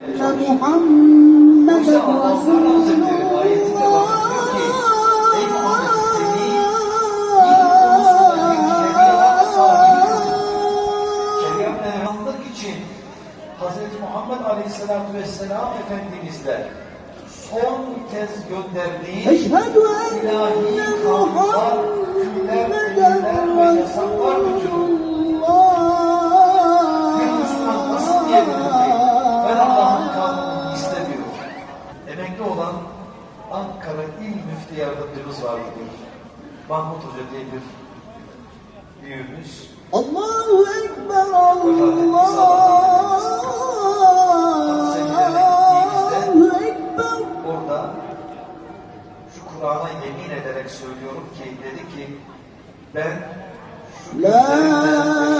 Muhammed Resulullah Hazreti Muhammed Aleyhisselatü Vesselam Efendimizle son kez gönderdiği ilahi kanunlar, hükümler, ölümler ve yasaklar bütünü emekli olan Ankara İl Müftü Yardımcımız var bugün. Mahmut Hoca diye bir büyüğümüz. Allahu Ekber Allah. Ekber. Orada şu Kur'an'a yemin ederek söylüyorum ki dedi ki ben şu La